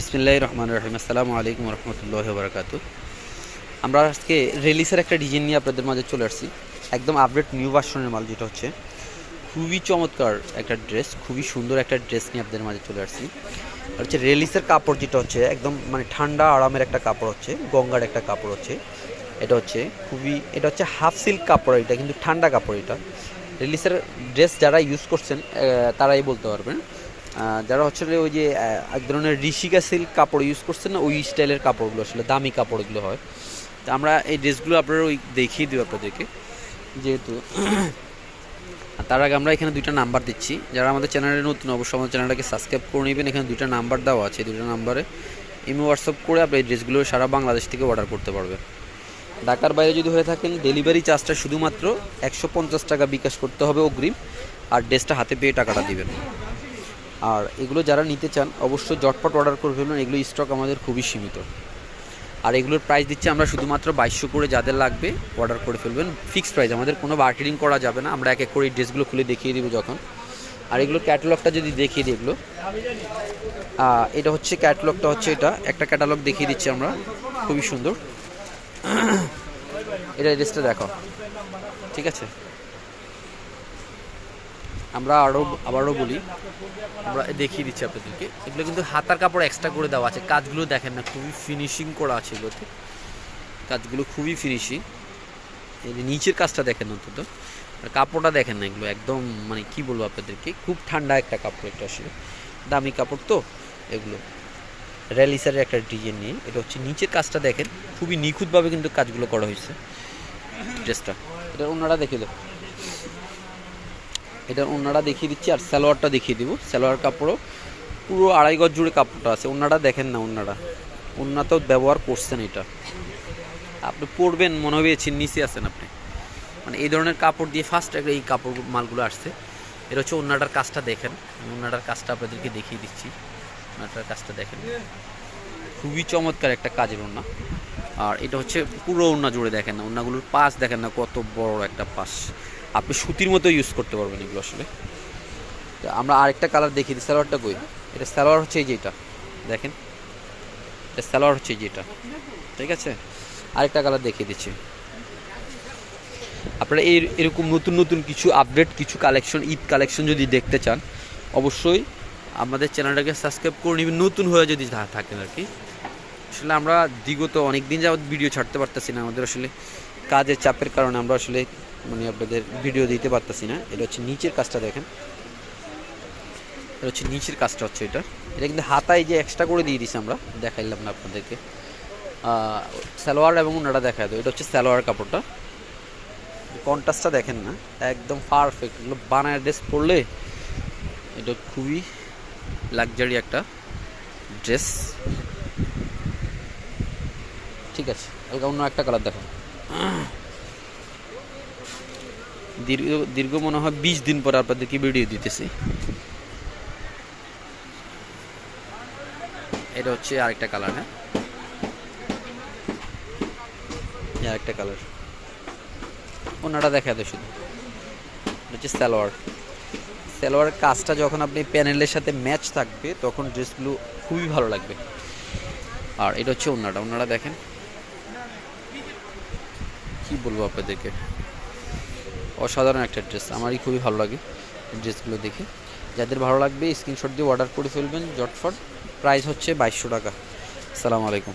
বিসমিল্লাহ রহমান রহিম। আসসালামু আলাইকুম রহমতুল্লাহ বরকাতু আমরা আজকে রেলিসের একটা ডিজাইন নিয়ে আপনাদের মাঝে চলে আসছি। একদম আপডেট নিউ ভার্সনের মাল যেটা হচ্ছে। খুবই চমৎকার একটা ড্রেস খুবই সুন্দর একটা ড্রেস নিয়ে আপনাদের মাঝে চলে আসছি। আর হচ্ছে রেলিসের কাপড় যেটা হচ্ছে, একদম মানে ঠান্ডা আরামের একটা কাপড় হচ্ছে, গঙ্গার একটা কাপড় হচ্ছে। এটা হচ্ছে খুবই, এটা হচ্ছে হাফ সিল্ক কাপড়, এটা কিন্তু ঠান্ডা কাপড় এটা। রিলিসের ড্রেস যারা ইউজ করছেন তারাই বলতে পারবেন। যারা হচ্ছে ওই যে এক ধরনের ঋষিকা সিল্ক কাপড় ইউজ করছেন না, ওই স্টাইলের কাপড়গুলো আসলে, দামি কাপড়গুলো হয়। তো আমরা এই ড্রেসগুলো আপনারা ওই দেখিয়ে দিব আপনাদেরকে। যেহেতু তার আগে আমরা এখানে দুইটা নাম্বার দিচ্ছি। যারা আমাদের চ্যানেলে নতুন, অবশ্যই আমাদের চ্যানেলটাকে সাবস্ক্রাইব করে নেবেন। এখানে দুইটা নাম্বার দেওয়া আছে দুইটা নাম্বারে ইমো হোয়াটসঅ্যাপ করে আপনি এই ড্রেসগুলো সারা বাংলাদেশ থেকে অর্ডার করতে পারবেন। ঢাকার বাইরে যদি হয়ে থাকেন ডেলিভারি চার্জটা শুধুমাত্র একশো পঞ্চাশ টাকা বিকাশ করতে হবে অগ্রিম। আর ড্রেসটা হাতে পেয়ে টাকাটা দিবেন। আর এগুলো যারা নিতে চান, অবশ্যই জটপট অর্ডার করে ফেলবেন এগুলো স্টক আমাদের খুবই সীমিত। আর এগুলোর প্রাইস দিচ্ছি আমরা শুধুমাত্র বাইশশো করে যাদের লাগবে অর্ডার করে ফেলবেন। ফিক্সড প্রাইস আমাদের কোনো বার্গেনিং করা যাবে না, আমরা এক এক করে এই ড্রেসগুলো খুলে দেখিয়ে দেবো যখন। আর এগুলোর ক্যাটালগটা যদি দেখিয়ে দিই এগুলো। এটা হচ্ছে ক্যাটালগটা হচ্ছে এটা, একটা ক্যাটালগ দেখিয়ে দিচ্ছি আমরা, খুবই সুন্দর। এটা ড্রেসটা দেখো। ঠিক আছে? আমরা আরও আবারও বলি, আমরা দেখিয়ে দিচ্ছি আপনাদেরকে। এগুলো কিন্তু হাতার কাপড় এক্সট্রা করে দেওয়া আছে। কাজগুলো দেখেন না, খুবই ফিনিশিং করা আছে এগুলোতে। কাজগুলো খুবই ফিনিশিং এই নিচের কাজটা দেখেন অন্তত। কাপড়টা দেখেন না এগুলো একদম মানে কি বলব আপনাদেরকে, খুব ঠান্ডা একটা কাপড় এটা আসলে। দামি কাপড় তো এগুলো। র্যালিসারের একটা ডিজাইন নিয়ে। এটা হচ্ছে নিচের কাজটা দেখেন। খুবই নিখুঁতভাবে কিন্তু কাজগুলো করা হয়েছে। ড্রেসটা। এটা ওনারা দেখে দেবো। এটা ওনারা দেখিয়ে দিচ্ছি আর সালোয়ারটা দেখিয়ে দিব। সালোয়ার কাপড়ও পুরো আড়াই গজ জুড়ে কাপড়টা আছে। ওনারা দেখেন না ওনারা ওনারা তো ব্যবহার করছেন এটা। আপনি পরবেন, মনে হবে নিচে আছেন আপনি। মানে এই ধরনের কাপড় দিয়ে ফার্স্ট এই কাপড় মালগুলো আসছে। এটা হচ্ছে ওনাটার কাজটা দেখেন। আমি কাজটা আপনাদেরকে দেখিয়ে দিচ্ছি। ওনাটার কাজটা দেখেন। খুবই চমৎকার একটা কাজের ওনা আর এটা হচ্ছে পুরো ওনা জুড়ে দেখেন না। ওনাগুলোর পাশ দেখেন না কত বড় একটা পাশ। আপনি সুতির মতো ইউজ করতে পারবেন এগুলো আসলে। আমরা আরেকটা কালার দেখিয়ে দিই। সালোয়ারটা কই? এটা সালোয়ার হচ্ছে এই যে এটা। দেখেন। এটা সালোয়ার হচ্ছে এই যে এটা। ঠিক আছে? আরেকটা কালার দেখিয়ে দিচ্ছি। আপনারা এই এরকম নতুন নতুন কিছু আপডেট কিছু কালেকশন ঈদ কালেকশন যদি দেখতে চান, অবশ্যই আমাদের চ্যানেলটাকে সাবস্ক্রাইব করে নেবেন। নতুন হয়ে যদি থাকেন আর কি। আসলে আমরা দিগত অনেক দিন যাবত ভিডিও ছাড়তে পারতেছি না আমাদের আসলে। কাজের চাপের কারণে আমরা আসলে মানে আপনাদের ভিডিও দিতে পারতেছি না। এটা হচ্ছে নিচের কাজটা দেখেন। এটা হচ্ছে নিচের কাজটা হচ্ছে এটা। এটা কিন্তু হাতায় যে এক্সট্রা করে দিয়ে দিছি আমরা, দেখাইলাম না আপনাদেরকে। সালোয়ার এবং ওনারা দেখা দেবো। এটা হচ্ছে সালোয়ার কাপড়টা। কন্ট্রাস্টটা দেখেন না, একদম পারফেক্ট এগুলো বানায় ড্রেস পরলে এটা খুবই লাক্সারি একটা ড্রেস ঠিক আছে, হালকা অন্য একটা কালার দেখো দীর্ঘ দীর্ঘ মনে হয় বিশ দিন পরে আপনাদেরকে ভিডিও দিতেছি। এটা হচ্ছে আরেকটা কালার হ্যাঁ? আরেকটা কালার ওনাটা দেখা দেয় শুধু। হচ্ছে সালোয়ার। সালোয়ারের কাজটা যখন আপনি প্যানেলের সাথে ম্যাচ থাকবে, তখন ড্রেসগুলো খুবই ভালো লাগবে। আর এটা হচ্ছে ওনাটা। ওনারা দেখেন। কি বলব আপনাদেরকে? অসাধারণ একটা ড্রেস আমারই খুবই ভালো লাগে ড্রেসগুলো দেখে। যাদের ভালো লাগবে স্ক্রিনশট দিয়ে অর্ডার করে ফেলবেন, জটফট। প্রাইস হচ্ছে বাইশশো টাকা। সালাম আলাইকুম।